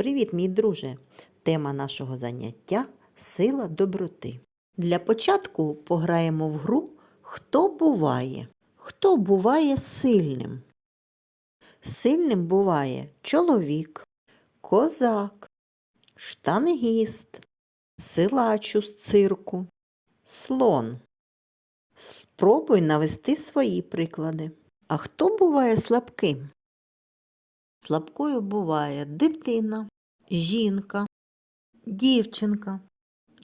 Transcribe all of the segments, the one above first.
Привіт, мій друже! Тема нашого заняття сила доброти. Для початку пограємо в гру Хто буває? Хто буває сильним? Сильним буває чоловік, козак, штангіст, силачу з цирку, слон. Спробуй навести свої приклади. А хто буває слабким? Слабкою буває дитина, жінка, дівчинка,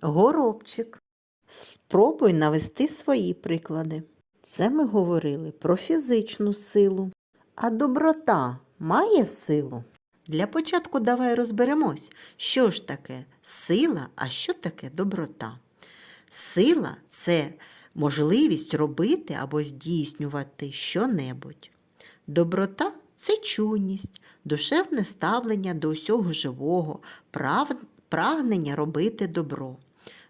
горобчик. Спробуй навести свої приклади. Це ми говорили про фізичну силу. А доброта має силу? Для початку давай розберемось, що ж таке сила, а що таке доброта. Сила це можливість робити або здійснювати щонебудь. Доброта це чуйність, душевне ставлення до усього живого, прагнення робити добро.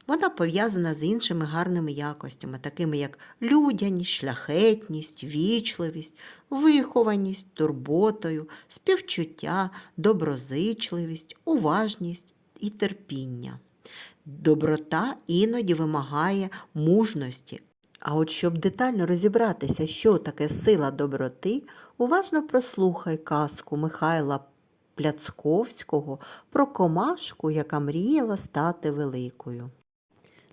Вона пов'язана з іншими гарними якостями, такими як людяність, шляхетність, вічливість, вихованість, турботою, співчуття, доброзичливість, уважність і терпіння. Доброта іноді вимагає мужності. А от щоб детально розібратися, що таке сила доброти, уважно прослухай казку Михайла Пляцковського про комашку, яка мріяла стати великою.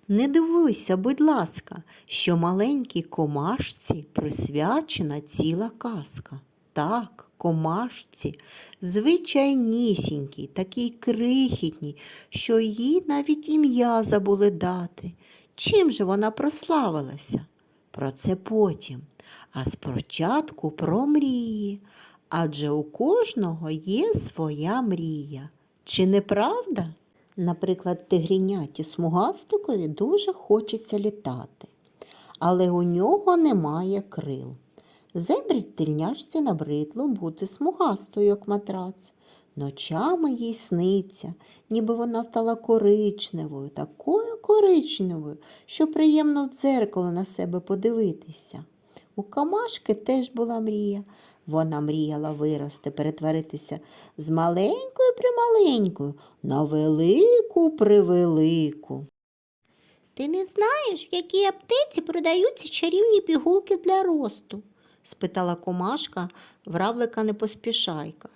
Не дивуйся, будь ласка, що маленькій комашці присвячена ціла казка. Так, комашці, звичайнісінькій, такій крихітній, що їй навіть ім'я забули дати. Чим же вона прославилася? Про це потім. А спочатку про мрії. Адже у кожного є своя мрія. Чи не правда? Наприклад, тигріняті смугастикові дуже хочеться літати, але у нього немає крил. Зебрі тельняшці набридло бути смугастою, як матрац. Ночами їй сниться, ніби вона стала коричневою, такою коричневою, що приємно в дзеркало на себе подивитися. У Камашки теж була мрія. Вона мріяла вирости, перетворитися з маленькою прималенькою на велику превелику. Ти не знаєш, в якій аптеці продаються чарівні пігулки для росту? спитала комашка в равлика непоспішайка.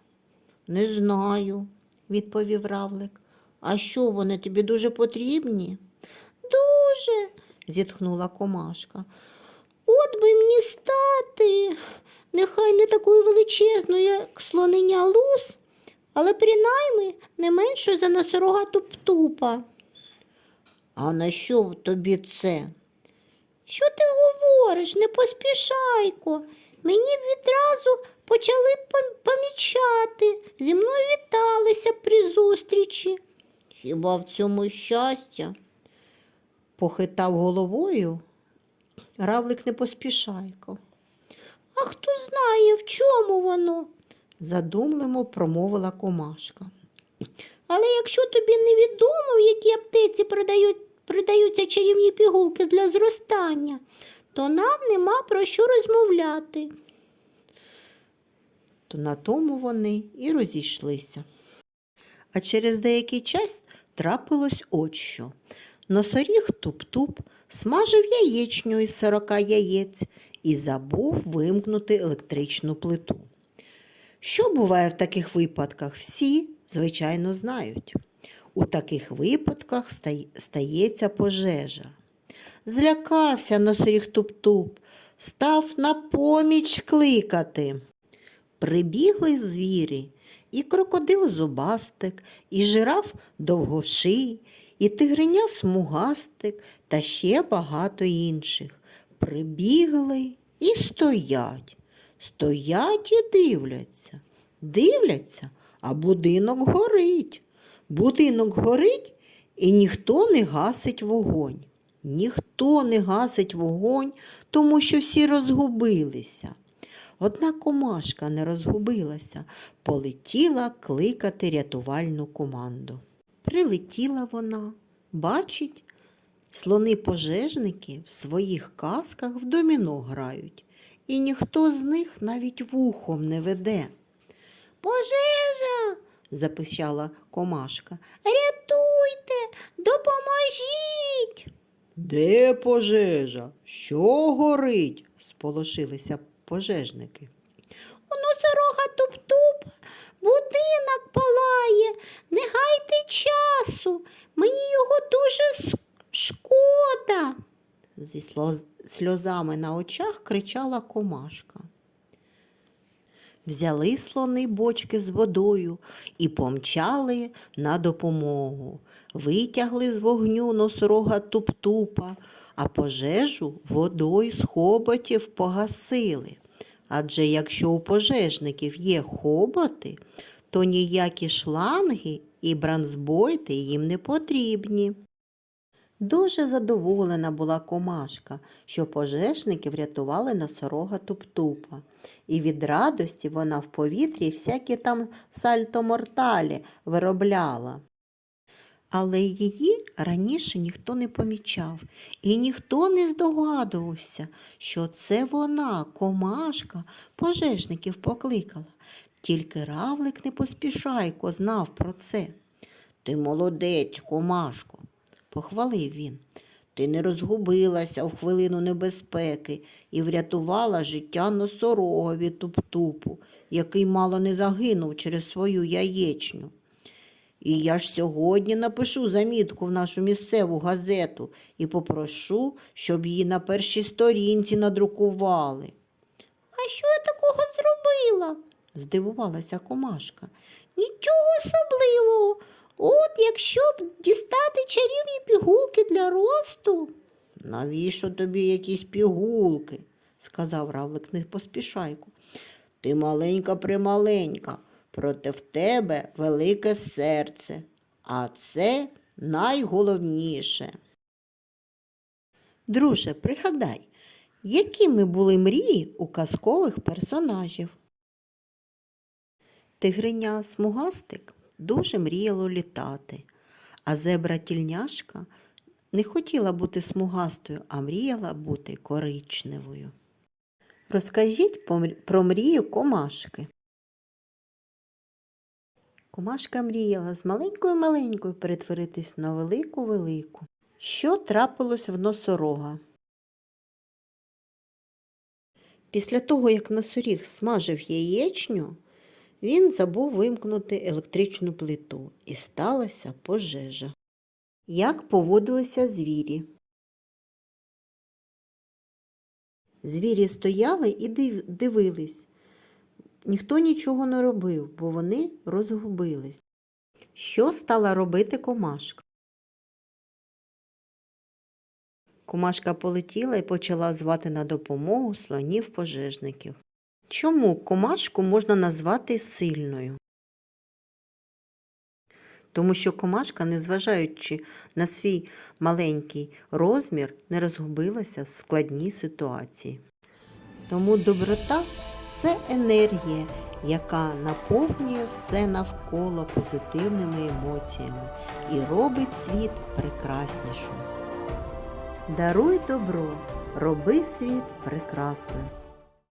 Не знаю, відповів равлик. А що вони тобі дуже потрібні? Дуже, зітхнула комашка. от би мені стати. Нехай не такою величезною, як слонення лус, але принаймні не меншою за носорога туп-тупа. А на що тобі це? Що ти говориш, не поспішайко. Мені б відразу почали помічати, зі мною віталися при зустрічі. Хіба в цьому щастя? Похитав головою равлик непоспішайко. А хто знає, в чому воно? задумливо промовила комашка. Але якщо тобі невідомо, в якій аптеці продають, продаються чарівні пігулки для зростання, то нам нема про що розмовляти. То на тому вони і розійшлися. А через деякий час трапилось от що. Носоріг туп-туп смажив яєчню із сорока яєць і забув вимкнути електричну плиту. Що буває в таких випадках, всі, звичайно, знають. У таких випадках стається пожежа. Злякався носоріг туп-туп, став на поміч кликати. Прибігли звірі, і крокодил зубастик, і жираф довгоший, і тигриня смугастик та ще багато інших. Прибігли і стоять. Стоять і дивляться. Дивляться, а будинок горить. Будинок горить, і ніхто не гасить вогонь. Ніхто не гасить вогонь, тому що всі розгубилися. Одна комашка не розгубилася, полетіла кликати рятувальну команду. Прилетіла вона, бачить, слони-пожежники в своїх казках в доміно грають, і ніхто з них навіть вухом не веде. Пожежа, запищала комашка. Рятуйте, допоможіть. Де пожежа? Що горить? сполошилися пожежники. У носорога туп-туп, будинок палає. Не гайте часу. Мені його дуже шкода. Зі сльозами на очах кричала комашка. Взяли слони бочки з водою і помчали на допомогу. Витягли з вогню носорога туп-тупа, а пожежу водою з хоботів погасили. Адже якщо у пожежників є хоботи, то ніякі шланги і бранзбойти їм не потрібні. Дуже задоволена була комашка, що пожежники врятували носорога туп-тупа. І від радості вона в повітрі всякі там сальто-морталі виробляла. Але її раніше ніхто не помічав, і ніхто не здогадувався, що це вона, комашка, пожежників покликала. Тільки равлик не поспішайко знав про це. Ти молодець, комашко, похвалив він. Ти не розгубилася в хвилину небезпеки і врятувала життя носорогові туп-тупу, який мало не загинув через свою яєчню. І я ж сьогодні напишу замітку в нашу місцеву газету і попрошу, щоб її на першій сторінці надрукували. А що я такого зробила? Здивувалася комашка. Нічого особливого. От якщо б дістати чарівні пігулки для росту. Навіщо тобі якісь пігулки? сказав равлик не поспішайку. Ти маленька прималенька, проте в тебе велике серце, а це найголовніше. Друже, пригадай, якими були мрії у казкових персонажів? Тигриня смугастик дуже мріяло літати, а зебра тільняшка не хотіла бути смугастою, а мріяла бути коричневою. Розкажіть про мрію комашки. Комашка мріяла з маленькою-маленькою перетворитись на велику-велику. Що трапилось в носорога? Після того, як носоріг смажив яєчню, він забув вимкнути електричну плиту і сталася пожежа. Як поводилися звірі? Звірі стояли і дивились. Ніхто нічого не робив, бо вони розгубились. Що стала робити комашка? Комашка полетіла і почала звати на допомогу слонів пожежників. Чому комашку можна назвати сильною? Тому що комашка, незважаючи на свій маленький розмір, не розгубилася в складній ситуації. Тому доброта це енергія, яка наповнює все навколо позитивними емоціями і робить світ прекраснішим. Даруй добро, роби світ прекрасним.